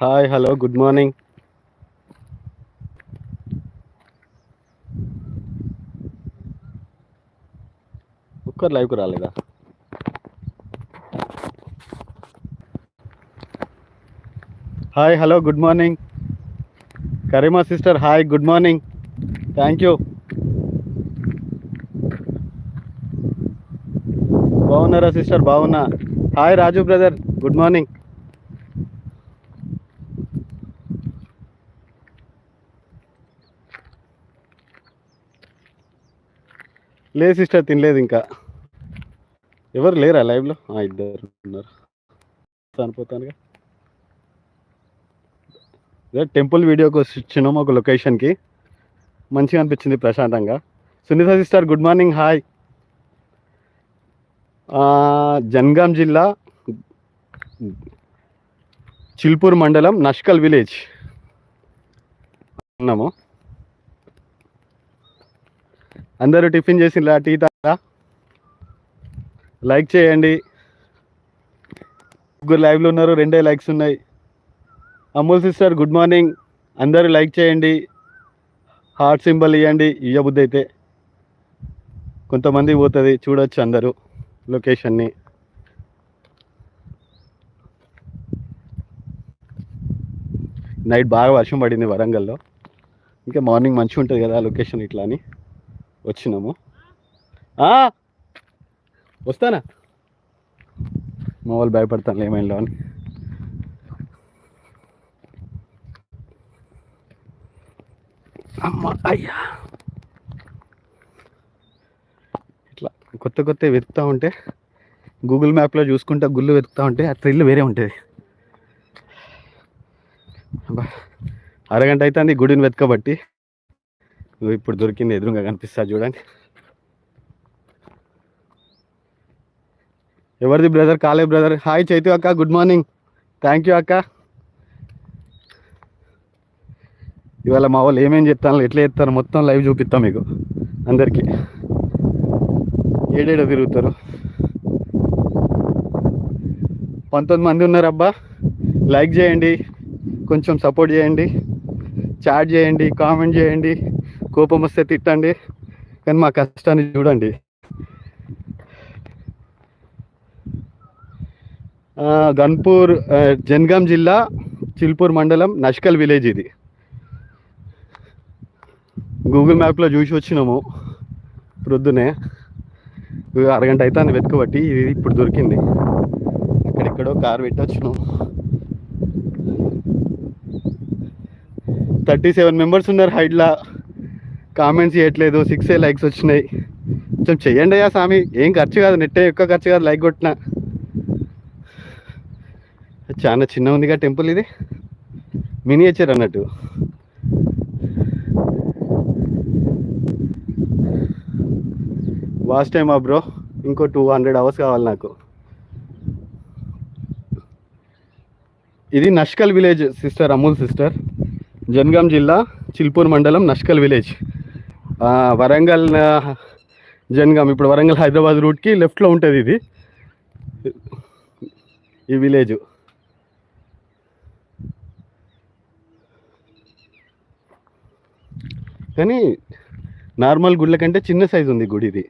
Hi hello good morning ఒక్కరు లైవ్కి రాలేదా? Hi hello good morning Karima sister hi good morning thank you బాగున్నారా sister బాగున్నా. Hi Raju brother good morning లేదు sister తినలేదు ఇంకా. ఎవరు లేరా లైవ్లో? ఆ, ఇద్దరు ఉన్నారు. చనిపోతానుగా. అదే టెంపుల్ వీడియోకి వచ్చినాం ఒక లొకేషన్కి. మంచిగా అనిపించింది ప్రశాంతంగా. Sunitha sister good morning hi. Jangaon జిల్లా చిల్పూర్ మండలం నష్కల్ విలేజ్. ఉన్నాము. అందరూ టిఫిన్ చేసిండ్రా టీ తాగా లైక్ చేయండి. ముగ్గురు లైవ్లో ఉన్నారు రెండే లైక్స్ ఉన్నాయి. Amul sister good morning. అందరూ లైక్ చేయండి. హార్ట్ సింబల్ ఇవ్వండి ఇయ్యబుద్ధి అయితే. కొంతమంది పోతుంది చూడొచ్చు అందరూ లొకేషన్ని. నైట్ బాగా వర్షం పడింది వరంగల్లో. ఇంకా మార్నింగ్ మంచిగా ఉంటుంది కదా లొకేషన్ ఇట్లా అని. వచ్చినాము. వస్తానా? మా వాళ్ళు భయపడతాను ఏమైందో అని. అమ్మ అయ్యా! ఇట్లా కొత్త కొత్త వెతుకుతూ ఉంటే గూగుల్ మ్యాప్లో చూసుకుంటా గుళ్ళు వెతుకుతూ ఉంటే ఆ థ్రిల్ వేరే ఉంటుంది. అబ్బా! అరగంట అవుతుంది గుడిని వెతకబట్టి. ఇప్పుడు దొరికింది ఎదురుగా కనిపిస్తా చూడండి. ఎవరిది బ్రదర్? కాలే బ్రదర్. హాయ్ చైతు అక్క గుడ్ మార్నింగ్. థ్యాంక్ యూ అక్క. ఇవాళ మా వాళ్ళు ఏమేం చెప్తాను ఎట్లా చెప్తారు మొత్తం లైవ్ చూపిస్తాం మీకు అందరికీ. ఏడేడో తిరుగుతారు? పంతొమ్మిది మంది ఉన్నారబ్బా. లైక్ చేయండి. కొంచెం సపోర్ట్ చేయండి. చాట్ చేయండి. కామెంట్ చేయండి. కోపం వస్తే తిట్టండి కానీ మా కష్టాన్ని చూడండి. గన్పూర్ జన్గాం జిల్లా చిల్పూర్ మండలం నష్కల్ విలేజ్ ఇది. గూగుల్ మ్యాప్లో చూసి వచ్చినాము ప్రొద్దునే. అరగంట అరగంట అని వెతుకబట్టి ఇది ఇప్పుడు దొరికింది. అక్కడెక్కడో కార్ పెట్టొచ్చినాము థర్టీ సెవెన్ మెంబర్స్ ఉన్నారు హైడ్లా. కామెంట్స్ చేయట్లేదు సిక్స్ ఏ లైక్స్ వచ్చినాయి. కొంచెం చెయ్యండి అయ్యా స్వామి ఏం ఖర్చు కాదు నెట్టే ఎక్కువ ఖర్చు కాదు లైక్ కొట్టిన. చాలా చిన్న ఉందిగా టెంపుల్ ఇది. మినియేచర్ అన్నట్టు. వాస్ట్ టైం ఆ బ్రో ఇంకో టూ హండ్రెడ్ అవర్స్ కావాలి నాకు. ఇది Nashkal village sister Amul sister Jangaon జిల్లా చిల్పూర్ మండలం నష్కల్ విలేజ్ వరంగల్ ఆ, జన్గాం. ఇప్పుడు వరంగల్ హైదరాబాద్ రూట్కి లెఫ్ట్లో ఉంటుంది ఇది. ఈ విలేజ్ కానీ నార్మల్ గుళ్ళ కంటే చిన్న సైజు ఉంది గుడి ఇది.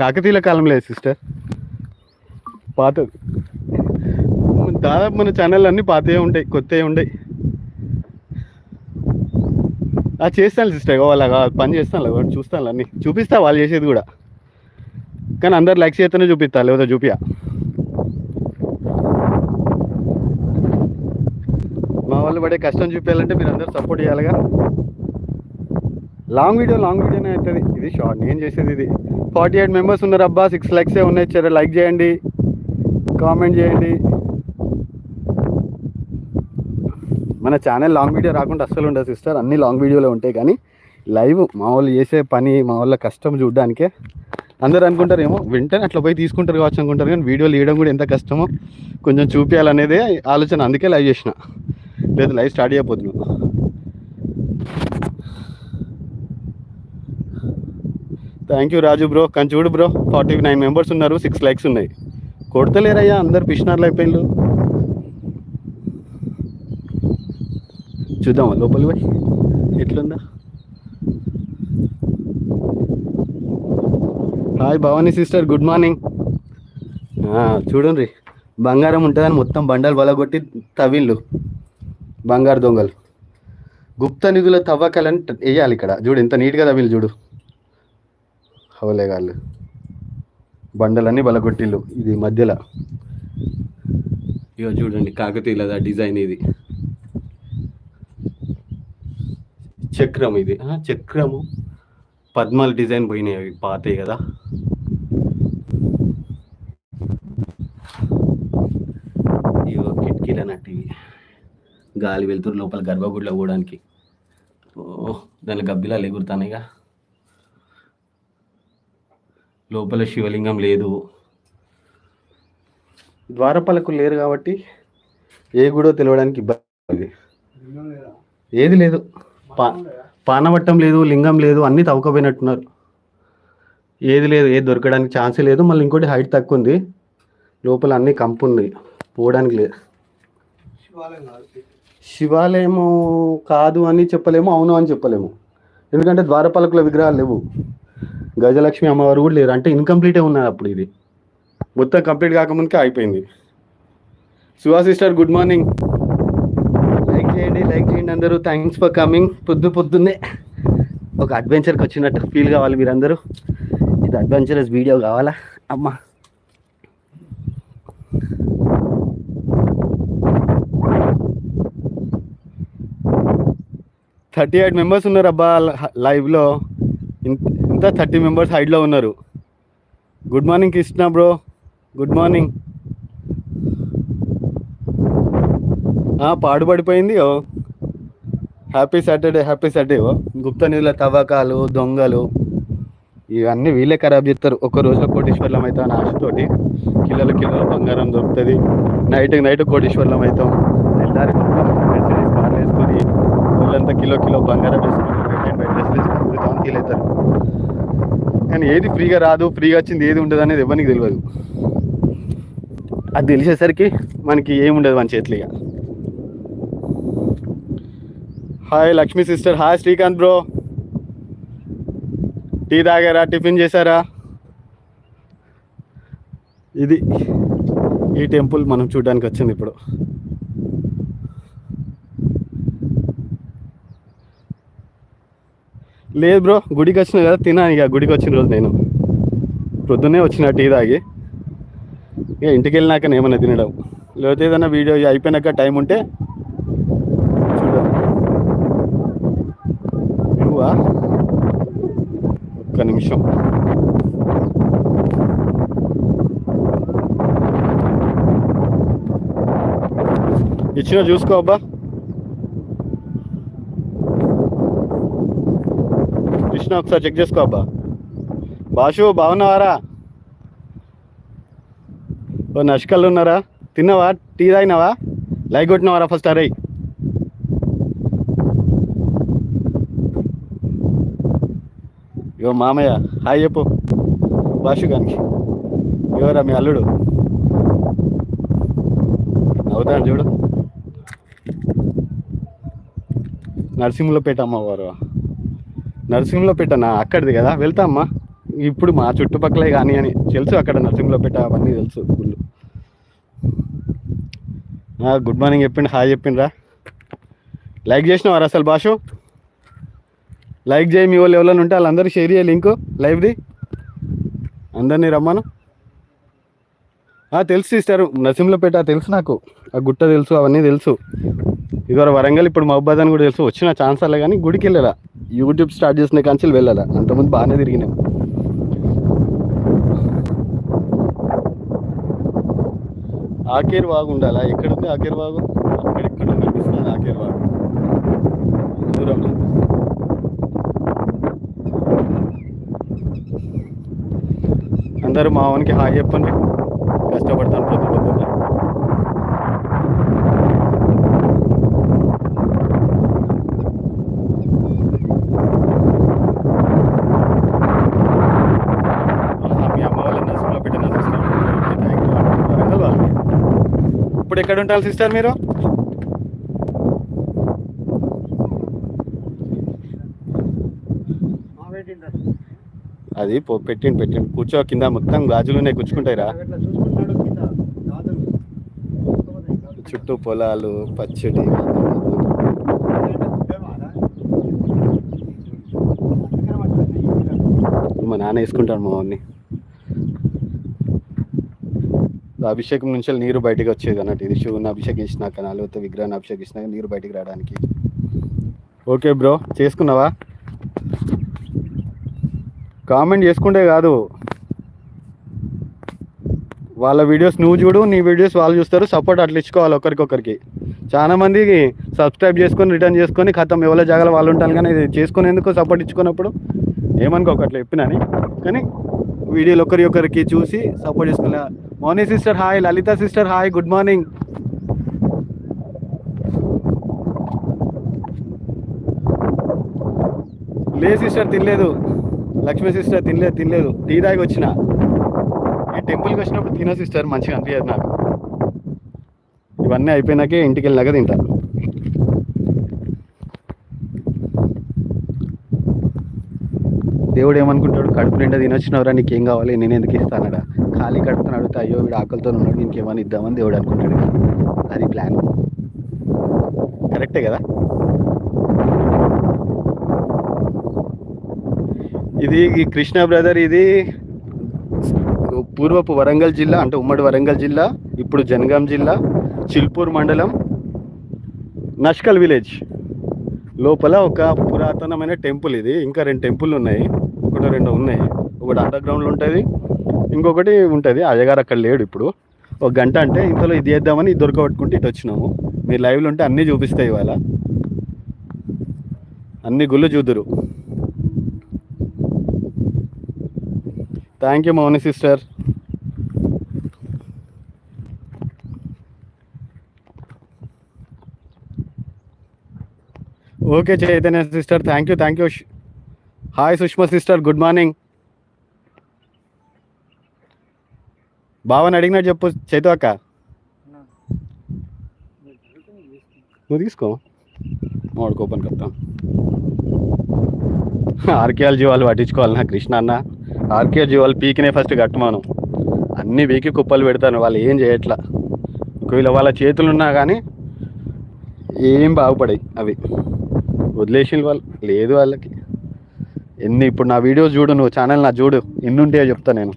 కాకతీయుల కాలం లేదు సిస్టర్ పాత దాదాపు మన ఛానల్ అన్నీ పాతయే ఉంటాయి కొత్తవి ఉంటాయి. ఆ చేస్తాను సిస్టర్ వాళ్ళ పని చేస్తాను వాడు చూస్తాను అన్నీ. చూపిస్తా వాళ్ళు చేసేది కూడా. కానీ అందరు లైక్ చేస్తేనే చూపిస్తా లేకపోతే చూపియా మా వాళ్ళు పడే కష్టం చూపించాలంటే మీరు అందరు సపోర్ట్ చేయాలిగా. లాంగ్ వీడియో లాంగ్ వీడియోనే అవుతుంది. ఇది షార్ట్ నేను చేసేది ఇది. ఫార్టీ ఎయిట్ మెంబర్స్ ఉన్నారు అబ్బా సిక్స్ లైక్సే ఉన్నాయి సరే లైక్ చేయండి. కామెంట్ చేయండి. మన ఛానల్ లాంగ్ వీడియో రాకుండా అస్సలు ఉండదు సిస్టర్. అన్ని లాంగ్ వీడియోలో ఉంటాయి కానీ లైవ్ మా వాళ్ళు చేసే పని మా వాళ్ళ కష్టం చూడడానికే. అందరు అనుకుంటారు ఏమో వెంటనే అట్లా పోయి తీసుకుంటారు కావచ్చు అనుకుంటారు కానీ వీడియోలు తీయడం కూడా ఎంత కష్టమో కొంచెం చూపించాలనేదే ఆలోచన. అందుకే లైవ్ చేసిన. లేదు లైవ్ స్టార్ట్ చేయబోతున్నాను థ్యాంక్ యూ రాజు బ్రో. కానీ చూడు బ్రో. ఫార్టీ నైన్ మెంబర్స్ ఉన్నారు సిక్స్ లైక్స్ ఉన్నాయి. కొడతలేరయ్యా అందరు పిషనర్లు అయిపోయినారు చూద్దామా? లోపలి పోయి? ఎట్లుందా? Hi Bhavani sister good morning. చూడండి బంగారం ఉంటుందని మొత్తం బండలు బలగొట్టి తవ్విళ్ళు. బంగారు దొంగలు. గుప్త నిధుల తవ్వకాలని వేయాలి ఇక్కడ. చూడు ఎంత నీట్గా తవ్విళ్ళు చూడు. హవలేగాళ్ళు బండలన్నీ బలగొట్టిళ్ళు ఇది మధ్యలో. ఇగో చూడండి కాకతీయులదా డిజైన్ ఇది. చక్రం ఇది. చక్రము. పద్మాల డిజైన్ పోయినాయి అవి పాతాయి కదా. ఇవో కిటికీలు అన్నట్టు ఇవి గాలి వెళ్తురు లోపల గర్భగుడిలో పోవడానికి. ఓ దాని గబ్బిలా ఎగురుతానేగా లోపల శివలింగం లేదు. ద్వారపాలకు లేరు కాబట్టి ఏ గుడో తెలియడానికి ఇబ్బంది. ఏది లేదు. పా పానవట్టం లేదు లింగం లేదు అన్నీ తవ్వుకపోయినట్టున్నారు. ఏది లేదు ఏది దొరకడానికి ఛాన్సే లేదు మళ్ళీ ఇంకోటి హైట్ తక్కువ ఉంది లోపల అన్నీ కంపు ఉంది పోవడానికి లేదు. శివాలయము కాదు అని చెప్పలేము అవును అని చెప్పలేము. ఎందుకంటే ద్వారపాలకుల విగ్రహాలు లేవు. గజలక్ష్మి అమ్మవారు కూడా లేరు అంటే ఇన్కంప్లీటే ఉన్నది అప్పుడు ఇది. మొత్తం కంప్లీట్ కాకముందుకే అయిపోయింది. Shiva sister good morning. Like చేయండి అందరూ థ్యాంక్స్ ఫర్ కమింగ్ పొద్దు పొద్దున్నే ఒక అడ్వెంచర్కి వచ్చినట్టు ఫీల్ కావాలి మీరందరూ. ఇది అడ్వెంచరస్ వీడియో కావాలా? అమ్మా. థర్టీ ఎయిట్ మెంబర్స్ ఉన్నారు అబ్బా లైవ్లో ఇంత థర్టీ మెంబర్స్ హైడ్లో ఉన్నారు. Good morning Krishna bro good morning పాడుపడిపోయింది ఓ. హ్యాపీ సాటర్డే హ్యాపీ సాటర్డే గుప్త నిధుల తవ్వకాలు దొంగలు ఇవన్నీ వీళ్ళే ఖరాబ్ చేస్తారు. ఒక రోజులో కోటీశ్వర్లం అవుతాం అని ఆశతోటి కిలోల కిలోల బంగారం దొరుకుతుంది. నైట్ నైట్ కోటీశ్వర్లం అవుతాం తెల్లారి కార్లు వేసుకొని వాళ్ళంతా కిలో కిలో బంగారం వేసుకొని ఫీల్ అవుతారు. కానీ ఏది ఫ్రీగా రాదు ఫ్రీగా వచ్చింది ఏది ఉండదు అనేది ఎవరికి తెలియదు అది తెలిసేసరికి మనకి ఏముండదు మన చేతిలో ఇక hi Lakshmi sister hi Srikanth bro tea తాగారా? టిఫిన్ చేశారా? ఇది ఈ టెంపుల్ మనం చూడడానికి వచ్చింది ఇప్పుడు. లేదు బ్రో గుడికి వచ్చిన కదా తినాను ఇక. గుడికి వచ్చిన రోజు నేను. పొద్దున్నే వచ్చిన టీ తాగి. ఇక ఇంటికి వెళ్ళినాక ఏమైనా తినడం. లేకపోతే ఏదైనా వీడియో అయిపోయినాక టైం ఉంటే చూడాలి నువ్వా ఒక్క నిమిషం. ఇచ్చిన చూసుకో అబ్బా. కృష్ణ ఒకసారి చెక్ చేసుకో అబ్బా. బాషు బాగున్నావారా? ఓ నష్కళ్ళు ఉన్నారా తిన్నావా? టీ తాగినావా? లైక్ కొట్టినవారా? ఫస్ట్ అరే ఇగో మామయ్య హాయ్ చెప్పు. బాషు గానికి ఎవరా మీ అల్లుడు? అవుతాడు చూడు. నరసింహులపేట అమ్మవారు. నరసింహులపేటనా? అక్కడిది కదా. వెళ్తా అమ్మా ఇప్పుడు మా చుట్టుపక్కలే కానీ అని. తెలుసు అక్కడ నరసింహులపేట అవన్నీ తెలుసు గుళ్ళు. గుడ్ మార్నింగ్ చెప్పిండు హాయ్ చెప్పిండ్రా. లైక్ చేసినవారు అసలు భాషు? లైక్ చేయి మీ వాళ్ళు ఎవరైనా ఉంటే వాళ్ళందరూ షేర్ చేయ లింక్ లైవ్ది. అందరినీ రమ్మను. ఆ, తెలుసు ఇస్తారు నరసింహులపేట తెలుసు నాకు. ఆ గుట్ట తెలుసు అవన్నీ తెలుసు. ఇదివరకు వరంగల్ ఇప్పుడు మహబాద్ అని కూడా తెలుసు. వచ్చిన ఛాన్స్ అలా కానీ గుడికి వెళ్ళాలా? యూట్యూబ్ స్టార్ట్ చేసిన కాంచెలు వెళ్ళాలా? అంతకుముందు బాగానే తిరిగినాం. ఆకేర్ వాగు ఉండాలా? ఎక్కడుంది ఆకేర్ వాగు? అక్కడెక్కడ కనిపిస్తుంది ఆకేర్ వాగు. అందరూ మావానికి హాయ్ చెప్పండి. కష్టపడతాను ప్రతి పొద్దున్న. ఇప్పుడు ఎక్కడ ఉంటారు సిస్టర్ మీరు? అది పో పెట్టిండు పెట్టిండు. కూర్చో కింద మొత్తం గాజులు ఉన్నాయి కూర్చుకుంటాయిరా చుట్టూ పొలాలు పచ్చడి. మా నాన్న వేసుకుంటాడు మా వాడిని. అభిషేకం నుంచి నీరు బయటకు వచ్చేది అన్నట్టు. ఇది శివుని అభిషేకించినాక లేకపోతే విగ్రహాన్ని అభిషేకించినాక నీరు బయటికి రావడానికి. ఓకే బ్రో చేసుకున్నావా? కామెంట్ చేసుకుంటే కాదు. వాళ్ళ వీడియోస్ నువ్వు చూడు నీ వీడియోస్ వాళ్ళు చూస్తారు. సపోర్ట్ అట్లా ఇచ్చుకోవాలి ఒకరికొకరికి. చాలా మందికి సబ్స్క్రైబ్ చేసుకొని రిటర్న్ చేసుకొని ఖతం ఎవరి జాగాలో వాళ్ళు ఉంటాను కానీ ఇది చేసుకునేందుకు సపోర్ట్ ఇచ్చుకున్నప్పుడు ఏమనుకోకట్లే చెప్పినాని కానీ వీడియోలు ఒకరి ఒకరికి చూసి సపోర్ట్ చేసుకున్నా Mouni sister hi Lalitha sister hi good morning. లే సిస్టర్ తినలేదు. లక్ష్మీ సిస్టర్ తినలేదు తినలేదు. టీ దాగి వచ్చిన. ఈ టెంపుల్కి వచ్చినప్పుడు తిన సిస్టర్ మంచిగా అనిపించదు నాకు. ఇవన్నీ అయిపోయినాకే ఇంటికి వెళ్ళినాక తింటా. దేవుడు ఏమనుకుంటాడు? కడుపు నిండా తినొచ్చినవరా? నీకేం కావాలి? నేను ఎందుకు ఇస్తానడా ఖాళీ కడుపుని అడుగుతా అయ్యో వీడు ఆకలితో ఉన్నాడు ఇంకేమని ఇద్దామని దేవుడు అనుకుంటాడు. అది ప్లాన్. కరెక్టే కదా? ఇది ఈ కృష్ణ బ్రదర్ ఇది పూర్వపు వరంగల్ జిల్లా అంటే ఉమ్మడి వరంగల్ జిల్లా ఇప్పుడు జనగాం జిల్లా చిల్పూర్ మండలం నష్కల్ విలేజ్. లోపల ఒక పురాతనమైన టెంపుల్ ఇది. ఇంకా రెండు టెంపుల్ ఉన్నాయి. ఒకటి రెండు ఉన్నాయి. ఒకటి అండర్ గ్రౌండ్లో ఉంటుంది. ఇంకొకటి ఉంటుంది. అయ్యగారు అక్కడ లేడు ఇప్పుడు. ఒక గంట అంటే ఇంతలో ఇది చేద్దామని ఇది దొరకబట్టుకుంటే ఇటు వచ్చినాము. మీరు లైవ్లో ఉంటే అన్నీ చూపిస్తాయి ఇవాళ. అన్ని గుళ్ళు చూదురు. Thank you Mouni sister okay Chaitanya sister thank you thank you hi Sushma sister good morning Bhavani అడిగినట్టు చెప్పు చైతు అక్క. నువ్వు తీసుకో. వాడు ఓపెన్ కప్తాం ఆర్కియాలజీ వాళ్ళు పట్టించుకోవాలి నా కృష్ణ అన్న. ఆర్కియాలజీ వాళ్ళు పీకినే ఫస్ట్ కట్టమాను అన్ని పీకి కుప్పలు పెడతాను వాళ్ళు ఏం చేయట్లా. ఒకవేళ వాళ్ళ చేతులు ఉన్నా కానీ ఏం బాగుపడాయి అవి. వదిలేసిన వాళ్ళు లేదు వాళ్ళకి. ఎన్ని ఇప్పుడు నా వీడియోస్ చూడు నువ్వు ఛానల్ నా చూడు ఎన్ని ఉంటాయో చెప్తా నేను.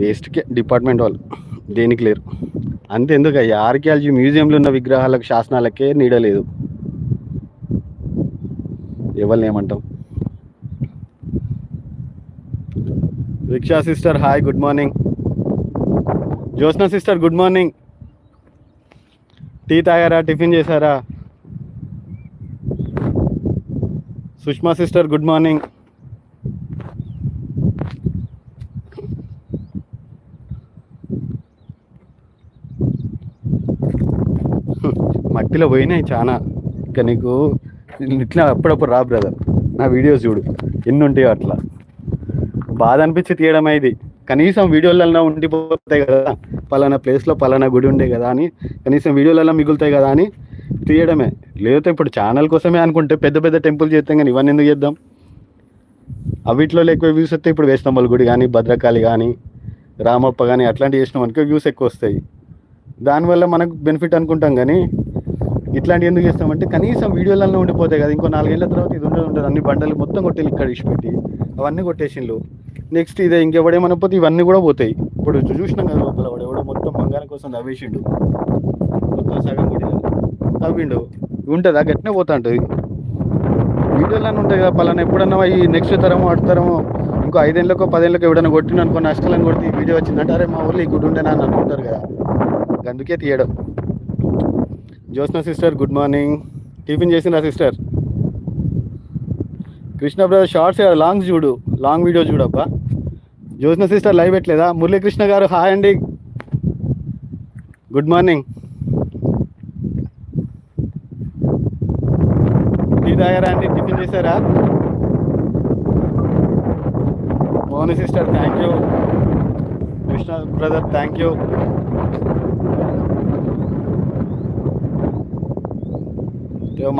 వేస్ట్కే డిపార్ట్మెంట్ వాళ్ళు దేనికి లేరు. అంతెందుకు అయ్యా ఆర్కియాలజీ మ్యూజియంలో ఉన్న విగ్రహాలకు శాసనాలకే నీడలేదు ఎవరిని ఏమంటాం Riksha sister hi good morning. Jyotsna sister good morning. Tea తాగారా టిఫిన్ చేశారా? Sushma sister good morning. మట్టిలో పోయినాయి చాలా. ఇంకా నీకు ఇట్లా అప్పుడప్పుడు రా బ్రదర్ నా వీడియోస్ చూడు. ఎన్ని ఉంటాయో అట్లా. బాధ అనిపించి తీయడమే ఇది. కనీసం వీడియోలలో ఉండిపోతాయి కదా. పలానా ప్లేస్లో పలానా గుడి ఉండే కదా అని కనీసం వీడియోలలో మిగులుతాయి కదా అని తీయడమే. లేకపోతే ఇప్పుడు ఛానల్ కోసమే అనుకుంటే పెద్ద పెద్ద టెంపుల్ చేస్తాం కానీ ఇవన్నీ ఎందుకు చేద్దాం? అవిట్లో ఎక్కువ వ్యూస్ వస్తే ఇప్పుడు వేస్తాంబల్ గుడి కానీ భద్రకాళి కానీ రామప్ప కానీ అట్లాంటివి చేసినాం అనుకో వ్యూస్ ఎక్కువ వస్తాయి. దానివల్ల మనకు బెనిఫిట్ అనుకుంటాం కానీ ఇట్లాంటివి ఎందుకు చేస్తామంటే కనీసం వీడియోలలో ఉండిపోతాయి కదా. ఇంకో నాలుగేళ్ళ తర్వాత ఇది ఉండదు ఉండదు. అన్ని బండలు మొత్తం కొట్టేది ఇక్కడ ఇచ్చిపెట్టి. అవన్నీ కొట్టేసిండ్లు. నెక్స్ట్ ఇదే ఇంకెవడేమన్నా పోతే ఇవన్నీ కూడా పోతాయి. ఇప్పుడు చూసినాం కదా లోపల వాడు. ఎవడో మొత్తం బంగారం కోసం తవ్వేసిండు. మొత్తం సగం కూడా తవ్విండు. ఉంటుందా? గట్టినే పోతా ఉంటుంది. వీడియోలన్నీ ఉంటాయి కదా పలానా. ఎప్పుడన్నా ఈ నెక్స్ట్ తరము అటు తరము ఇంకో ఐదేళ్ళకో పదేళ్ళకో ఎవడన్నా కొట్టిన అనుకో నష్టాలను కొడితే ఈ వీడియో వచ్చిందంటే అరే మా ఊళ్ళో ఈ గుడి ఉండేనా అని అనుకుంటారు కదా. అందుకే తీయడం. Jyotsna sister good morning. Tiffin చేసిందా sister? Krishna brother shorts long చూడు లాంగ్ వీడియో చూడబ్బా. జ్యోత్స్న సిస్టర్ లైవ్ పెట్టలేదా? మురళీకృష్ణ గారు హాయ్ అండి. Good morning. టీ తాగారా అండి? టిఫిన్ చేశారా? Mohan sister thank you. Krishna brother thank you.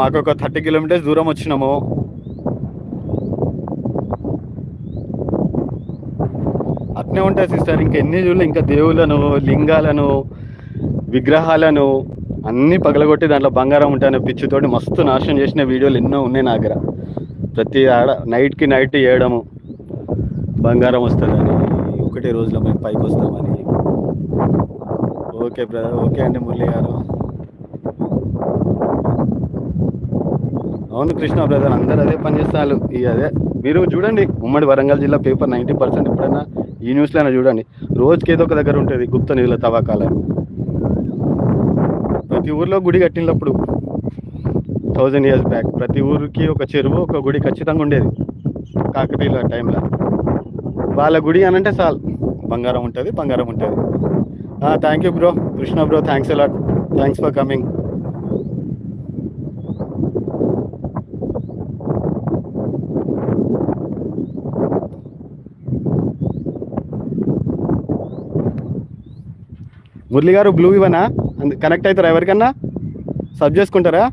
మాకు ఒక థర్టీ కిలోమీటర్స్ దూరం వచ్చినాము. అట్నే ఉంటాయి సిస్టర్ ఇంకా ఎన్ని చూడలే ఇంకా దేవుళ్ళను లింగాలను విగ్రహాలను అన్నీ పగలగొట్టి దాంట్లో బంగారం ఉంటాయని పిచ్చితోటి మస్తు నాశనం చేసిన వీడియోలు ఎన్నో ఉన్నాయి నా దగ్గర. ప్రతి ఆడ నైట్కి నైట్ వేయడము బంగారం వస్తుందని ఒకటే రోజులో మేము పైకి వస్తామని. ఓకే బ్రదర్ ఓకే అండి మురళి గారు. అవును కృష్ణ బ్రదర్ అందరు అదే పనిచేస్తారు ఈ అదే. మీరు చూడండి ఉమ్మడి వరంగల్ జిల్లా పేపర్ నైంటీ పర్సెంట్ ఎప్పుడైనా ఈ న్యూస్లో అయినా చూడండి. రోజుకి ఏదో ఒక దగ్గర ఉంటుంది గుప్త నిధుల తవ్వకాలని. ప్రతి ఊర్లో గుడి కట్టినప్పుడు థౌజండ్ ఇయర్స్ బ్యాక్ ప్రతి ఊరికి ఒక చెరువు ఒక గుడి ఖచ్చితంగా ఉండేది. కాకతీయుల టైంలో వాళ్ళ గుడి అని అంటే చాలు. బంగారం ఉంటుంది బంగారం ఉంటుంది. Thank you bro Krishna bro thanks a lot thanks for coming Murali garu blue ఇవనా connect అవుతారా ఎవరికన్నా? సబ్ చేసుకుంటారా?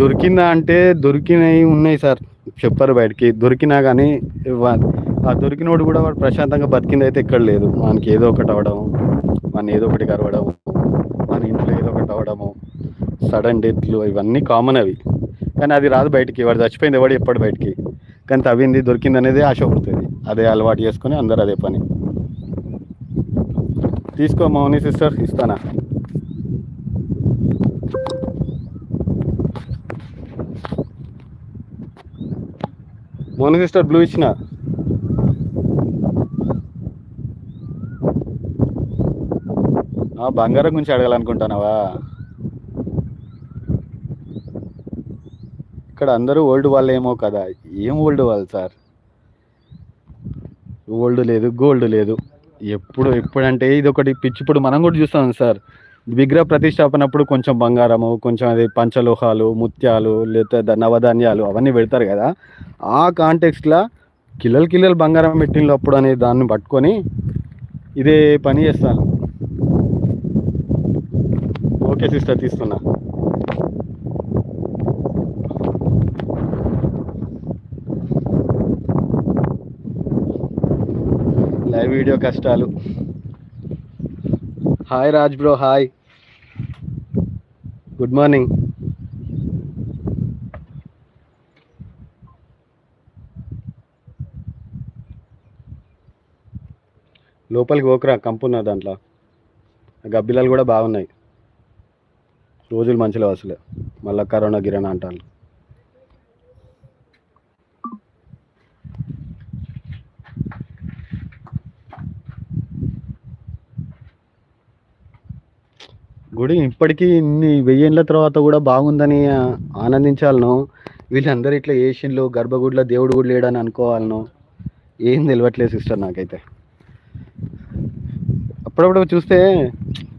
దొరికిందా అంటే దొరికినవి ఉన్నాయి సార్. చెప్పారు బయటికి. దొరికినా కానీ ఆ దొరికినోడు కూడా వాడు ప్రశాంతంగా బతికింది అయితే ఎక్కడ లేదు. మనకి ఏదో ఒకటి అవడం మన ఏదో ఒకటి కరవడం మన ఇంట్లో ఏదో ఒకటి అవడము సడన్ డెత్లు ఇవన్నీ కామన్ అవి. కానీ అది రాదు బయటికి. వాడు చచ్చిపోయింది ఎవడు ఎప్పుడు బయటికి. కానీ తవ్వింది దొరికింది అనేది ఆశ పడుతుంది. అదే అలవాటు చేసుకొని అందరు అదే పని. తీసుకో మౌని సిస్టర్ ఇస్తానా? మౌని సిస్టర్ బ్లూ ఇచ్చిన. బంగారం గురించి అడగాలనుకుంటున్నావా ఇక్కడ అందరూ ఓల్డ్ వాళ్ళు ఏమో కదా ఏం ఓల్డ్ వాళ్ళు సార్? ఓల్డ్ లేదు గోల్డ్ లేదు. ఎప్పుడు ఎప్పుడంటే ఇది ఒకటి పిచ్చిప్పుడు మనం కూడా చూస్తాం సార్. విగ్రహ ప్రతిష్టాపనప్పుడు కొంచెం బంగారము కొంచెం అది పంచలోహాలు ముత్యాలు లేదా నవధాన్యాలు అవన్నీ పెడతారు కదా. ఆ కాంటెక్స్ట్లో కిల్లలు కిల్లలు బంగారం పెట్టినప్పుడు అనే దాన్ని పట్టుకొని ఇదే పని చేస్తాను. ఓకే సిస్టర్ తీస్తున్నా. లైవ్ వీడియో కష్టాలు. Hi Raj bro hi good morning లోపలికి పోకరా కంపున్న దాంట్లో. గబ్బిలాలు కూడా బాగున్నాయి. రోజులు మంచిలో అసలు. మళ్ళీ కరోనా గిరోనా అంటారు. గుడి ఇప్పటికీ ఇన్ని వెయ్యేళ్ళ తర్వాత కూడా బాగుందని ఆనందించాలను వీళ్ళందరూ ఇట్లా ఏషియన్లో గర్భగుడిలో దేవుడు గుడి లేడని అనుకోవాలను ఏం తెలియట్లేదు సిస్టర్ నాకైతే. అప్పుడప్పుడు చూస్తే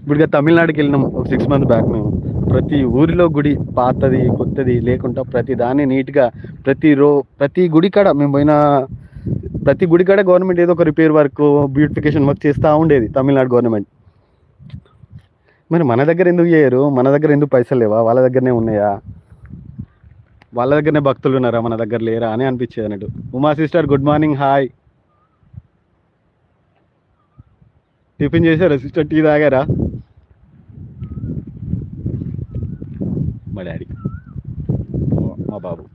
ఇప్పుడు తమిళనాడుకి వెళ్ళినాం ఒక సిక్స్ మంత్ బ్యాక్ మేము. ప్రతి ఊరిలో గుడి పాతది కొత్తది లేకుండా ప్రతి దాన్ని నీట్గా ప్రతి రో ప్రతి గుడి కాడ మేము పోయిన ప్రతి గుడి కాడ గవర్నమెంట్ ఏదో ఒక రిపేర్ వర్క్ బ్యూటిఫికేషన్ వర్క్ చేస్తూ ఉండేది తమిళనాడు గవర్నమెంట్. మరి మన దగ్గర ఎందుకు చేయరు? మన దగ్గర ఎందుకు పైసలు లేవా? వాళ్ళ దగ్గరనే ఉన్నాయా? వాళ్ళ దగ్గరనే భక్తులు ఉన్నారా? మన దగ్గర లేరా? అని అనిపించేది అన్నట్టు. Uma sister good morning hi. Tiffin చేశారా సిస్టర్? టీ తాగారా? మా డాడీ. మా బాబు.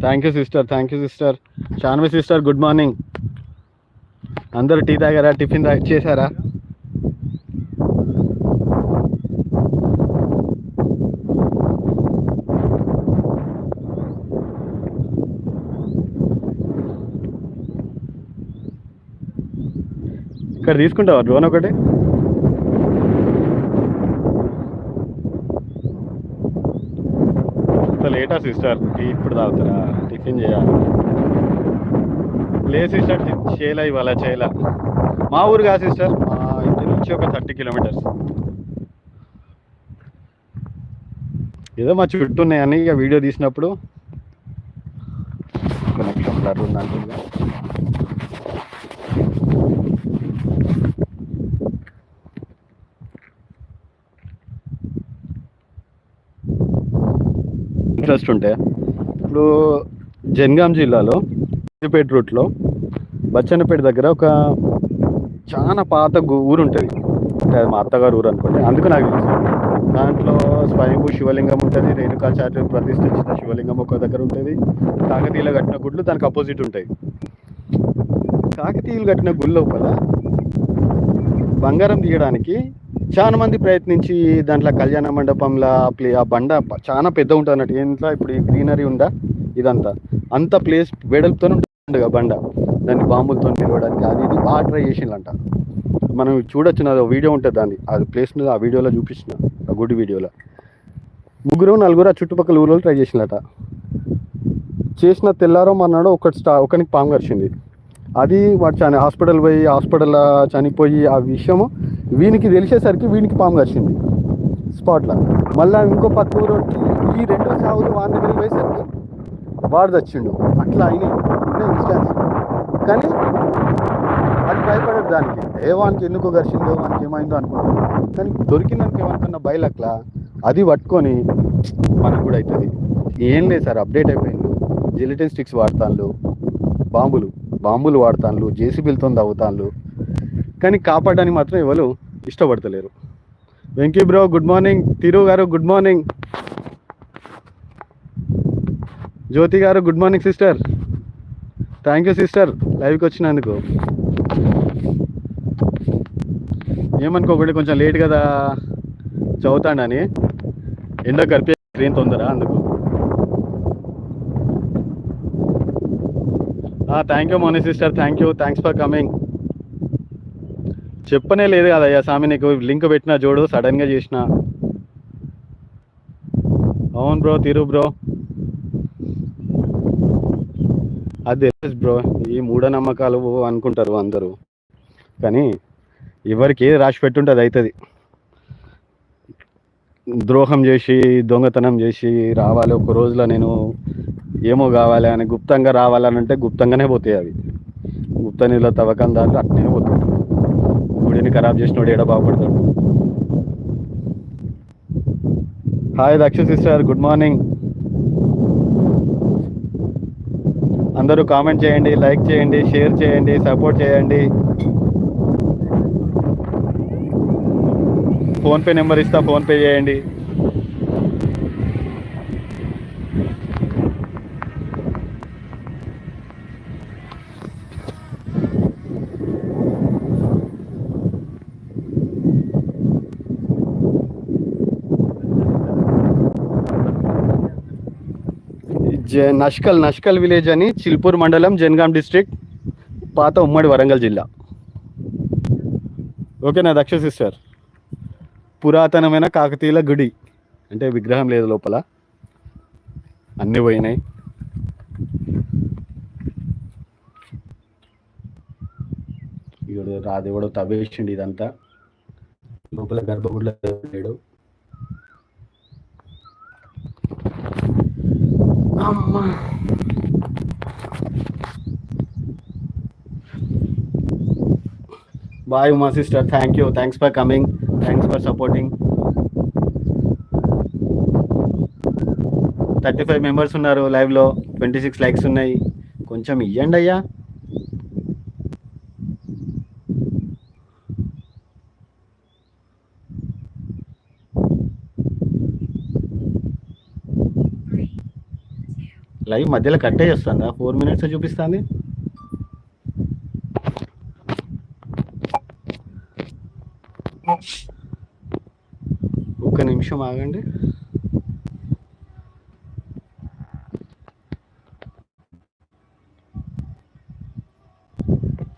Thank you sister thank you sister. Shanvi sister good morning. అందరూ టీ తాగారా? టిఫిన్ తా చేశారా? ఇక్కడ తీసుకుంటావా? డ్రోన్ ఒకటి? లేటా సిస్టర్? ఇప్పుడు తాగుతారా? టిఫిన్ చేయాలి. లే సిస్టర్ చేయలే ఇవాళ చేయలే మా ఊరు కాదు సిస్టర్? మా ఇంటి నుంచి ఒక థర్టీ కిలోమీటర్స్. ఏదో మా చుట్టూ ఉన్నాయని ఇక వీడియో తీసినప్పుడు. బ్లర్ ఇంట్రెస్ట్ ఉంటే. ఇప్పుడు జనగాం జిల్లాలో బచ్చన్నపేట రూట్లో బచ్చన్నపేట దగ్గర ఒక చాలా పాత గు- ఊరు ఉంటుంది. అంటే అది మా అత్తగారు ఊరు అనుకోండి. అందుకు నాకు తెలుసు. దాంట్లో స్వయంభూ శివలింగం ఉంటుంది రేణుకాచార్య ప్రతిష్ఠించిన శివలింగం ఒక దగ్గర ఉంటుంది. కాకతీయులు కట్టిన గుడ్లు దానికి అపోజిట్ ఉంటాయి. కాకతీయులు కట్టిన గుడి లోపల బంగారం తీయడానికి చాలా మంది ప్రయత్నించి దాంట్లో కళ్యాణ మండపంలో ప్లే ఆ బండ చాలా పెద్ద ఉంటుంది అన్నట్టు ఇంట్లో ఇప్పుడు ఈ గ్రీనరీ ఉందా? ఇదంతా. అంత ప్లేస్ వెడల్పుతో ఉండగా బండ. దాన్ని బాంబులతో నిలవడానికి అది ఇది బాగా ట్రై చేసిందంట మనం చూడొచ్చు నాది వీడియో ఉంటుంది దాన్ని. అది ప్లేస్ మీద ఆ వీడియోలో చూపించిన ఆ గుడి వీడియోలో. ముగ్గురు నలుగురు ఆ చుట్టుపక్కల ఊళ్ళో ట్రై చేసినట చేసిన తెల్లారో మన్నాడు ఒకటి స్టా ఒకనికి పాము కరిచింది. అది వాడు చని హాస్పిటల్ పోయి హాస్పిటల్లో చనిపోయి ఆ విషయము వీనికి తెలిసేసరికి వీనికి పాము కరిచింది. స్పాట్లో. మళ్ళీ ఇంకో పక్క ఊరోకి ఈ రెండు సావులు వాళ్ళ దగ్గరికి పోయేసరికి వాడు తెచ్చిండు. అట్లా అయినాయి. ఇన్స్టాన్స్ కానీ అది భయపడదు దానికి. ఏ వానికి ఎందుకు ఘర్షిందో వానికి ఏమైందో అనుకుంటాను కానీ దొరికిందానికి ఏమనుకున్న బయలక్లా అది పట్టుకొని మనకు కూడా అవుతుంది. ఏం లేదు సార్ అప్డేట్ అయిపోయింది. జిలిటిన్ స్టిక్స్ వాడతాను బాంబులు బాంబులు వాడతాను జేసీబీలతో తవ్వుతాను కానీ కాపాడడానికి మాత్రం ఎవరు ఇష్టపడతలేరు. Venky bro good morning. Thiru garu good morning. Jyothi garu good morning sister thank you sister లైవ్కి వచ్చినందుకు. ఏమనుకోకండి కొంచెం లేట్ కదా చదువుతాడని ఎండ గడిపే ట్రైన్ తొందర అందుకు. Thank you Moni sister thank you thanks for coming చెప్పనే లేదు కదయ్యా స్వామి నీకు లింక్ పెట్టిన చూడు సడన్గా చేసిన. అవును బ్రో తిరు బ్రో. అది తెలుసు బ్రో ఈ మూఢనమ్మకాలు అనుకుంటారు అందరూ. కానీ ఎవరికి ఏది రాసి పెట్టుంటే అది అవుతుంది ద్రోహం చేసి దొంగతనం చేసి రావాలి ఒక రోజులో నేను ఏమో కావాలి అని గుప్తంగా రావాలని అంటే గుప్తంగానే పోతాయి అవి. గుప్త నీళ్ళ తవ్వకం దాంట్లో అట్నే పోతాయి. గుడిని ఖరాబ్ చేసినోడు ఏడ బాగుపడతాడు? Hi Daksha sister good morning. అందరూ కామెంట్ చేయండి లైక్ చేయండి షేర్ చేయండి సపోర్ట్ చేయండి. ఫోన్పే నెంబర్ ఇస్తా ఫోన్పే చేయండి. నష్కల్ నష్కల్ విలేజ్ అని చిల్పూర్ మండలం జనగాం డిస్ట్రిక్ట్ పాత ఉమ్మడి వరంగల్ జిల్లా. ఓకేనా దక్ష సిస్టర్? పురాతనమైన కాకతీయుల గుడి. అంటే విగ్రహం లేదు లోపల. అన్నీ పోయినాయి. రాదేవుడు తవ్వేసిండు ఇదంతా. లోపల గర్భగుడిలో లేడు. అమ్మా. Bye Uma sister thank you thanks for coming thanks for supporting thirty five members ఉన్నారు లైవ్లో ట్వంటీ సిక్స్ లైక్స్ ఉన్నాయి. కొంచెం ఇవ్వండి అయ్యా. లైవ్ మధ్యలో కట్టే చేస్తుందా ఫోర్ మినిట్స్ చూపిస్తుంది. ఒక్క నిమిషం ఆగండి.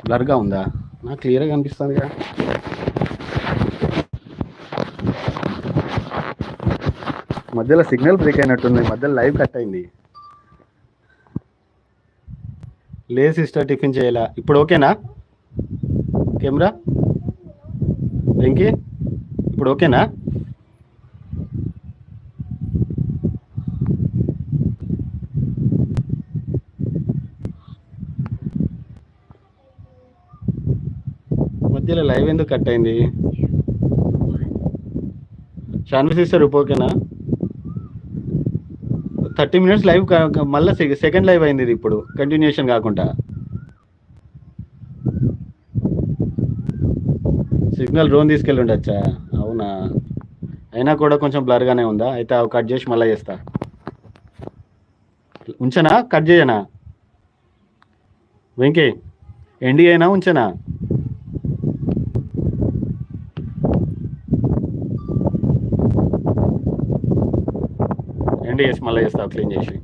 బ్లర్గా ఉందా? నాకు క్లియర్గా కనిపిస్తుంది కదా. మధ్యలో సిగ్నల్ బ్రేక్ అయినట్టుంది. మధ్యలో లైవ్ కట్ అయింది. లే సిస్టర్ టిఫిన్ చేయాలా? ఇప్పుడు ఓకేనా? కెమెరా? వెంకీ? ఇప్పుడు ఓకేనా? మధ్యలో లైవ్ ఎందుకు కట్ అయింది? షాన్వి సిస్టర్ ఇప్పుడు ఓకేనా? థర్టీ మినిట్స్ లైవ్ మళ్ళీ సెకండ్ లైవ్ అయింది ఇది ఇప్పుడు కంటిన్యూషన్ కాకుండా. సిగ్నల్ డ్రోన్ తీసుకెళ్ళి ఉండొచ్చా అవునా? అయినా కూడా కొంచెం బ్లర్గానే ఉందా? అయితే అవి కట్ చేసి మళ్ళీ చేస్తా. ఉంచనా? కట్ చేయనా? వెంకీ ఎండి అయినా ఉంచనా? ఎండి చేసి మళ్ళీ చేస్తా క్లీన్ చేసి